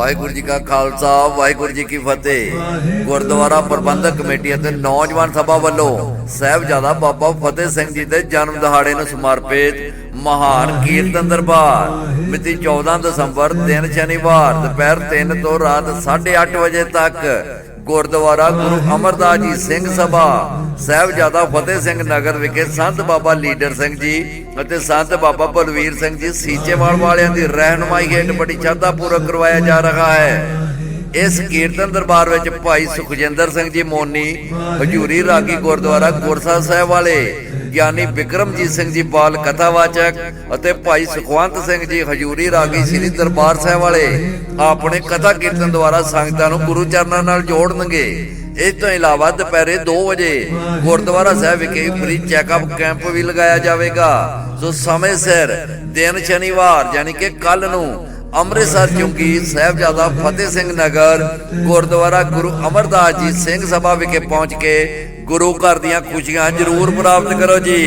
ਵਾਹਿਗੁਰੂ ਜੀ ਕਾ ਖਾਲਸਾ, ਵਾਹਿਗੁਰੂ ਜੀ ਕੀ ਫਤਿਹ। ਗੁਰਦੁਆਰਾ ਪ੍ਰਬੰਧਕ ਕਮੇਟੀ ਅਤੇ ਨੌਜਵਾਨ ਸਭਾ ਵੱਲੋਂ ਸਹਿਬਜ਼ਾਦਾ ਬਾਬਾ ਫਤਿਹ ਸਿੰਘ ਜੀ ਦੇ ਜਨਮ ਦਿਹਾੜੇ ਨੂੰ ਸਮਰਪਿਤ ਮਹਾਨ ਕੀਰਤਨ ਦਰਬਾਰ ਮਿਤੀ 14 ਦਸੰਬਰ, ਦਿਨ ਸ਼ਨੀਵਾਰ, ਦੁਪਹਿਰ 3 ਤੋਂ ਰਾਤ 8:30 ਵਜੇ ਤੱਕ ਗੁਰਦੁਆਰਾ ਗੁਰੂ ਅਮਰਦਾਸ ਜੀ ਸਿੰਘ ਸਭਾ, ਸਾਹਿਬਜ਼ਾਦਾ ਫਤਿਹ ਸਿੰਘ ਨਗਰ ਵਿਖੇ ਸੰਤ ਬਾਬਾ ਲੀਡਰ ਸਿੰਘ ਜੀ ਅਤੇ ਸੰਤ ਬਾਬਾ ਬਲਵੀਰ ਸਿੰਘ ਜੀ ਸੀਚੇਵਾਲ ਵਾਲਿਆਂ ਦੀ ਰਹਿਨਮਾਈ ਹੇਠ ਬੜੀ ਸ਼ਰਧਾ ਪੂਰਵਕ ਕਰਵਾਇਆ ਜਾ ਰਿਹਾ ਹੈ। ਇਸ ਕੀਰਤਨ ਦਰਬਾਰ ਵਿੱਚ ਭਾਈ ਸੁਖਜਿੰਦਰ ਸਿੰਘ ਜੀ ਮੋਨੀ, ਹਜੂਰੀ ਰਾਗੀ ਗੁਰਦੁਆਰਾ ਗੁਰਸਾ ਸਾਹਿਬ ਵਾਲੇ, ਗਿਆਨੀ ਬਿਕਰਮਜੀਤ ਸਿੰਘ ਜੀ ਬਾਲ ਕਥਾਵਾਚਕ ਅਤੇ ਭਾਈ ਸੁਖਵੰਤ ਸਿੰਘ ਜੀ ਹਜੂਰੀ ਰਾਗੀ ਸ੍ਰੀ ਦਰਬਾਰ ਸਾਹਿਬ ਵਾਲੇ ਆਪਣੇ ਕਥਾ ਕੀਰਤਨ ਦੁਆਰਾ ਸੰਗਤਾਂ ਨੂੰ ਗੁਰੂ ਚਰਨਾਂ ਨਾਲ ਜੋੜਨਗੇ। ਇਸ ਤੋਂ ਇਲਾਵਾ ਦੁਪਹਿਰੇ 2 ਵਜੇ ਗੁਰਦੁਆਰਾ ਸਾਹਿਬ ਵਿਖੇ ਫ੍ਰੀ ਚੈੱਕਅਪ ਕੈਂਪ ਵੀ ਲਗਾਇਆ ਜਾਵੇਗਾ। ਸੋ ਸਮੇਂ ਸਿਰ ਦਿਨ ਸ਼ਨੀਵਾਰ, ਯਾਨੀ ਕਿ ਕੱਲ ਨੂੰ ਅੰਮ੍ਰਿਤਸਰ ਚੁੰਗੀ ਸਾਹਿਬਜ਼ਾਦਾ ਫਤਿਹ ਸਿੰਘ ਨਗਰ, ਗੁਰਦੁਆਰਾ ਗੁਰੂ ਅਮਰਦਾਸ ਜੀ ਸਿੰਘ ਸਭਾ ਵਿਖੇ ਪਹੁੰਚ ਕੇ ਗੁਰੂ ਘਰ ਦੀਆਂ ਖੁਸ਼ੀਆਂ ਜ਼ਰੂਰ ਪ੍ਰਾਪਤ ਕਰੋ ਜੀ।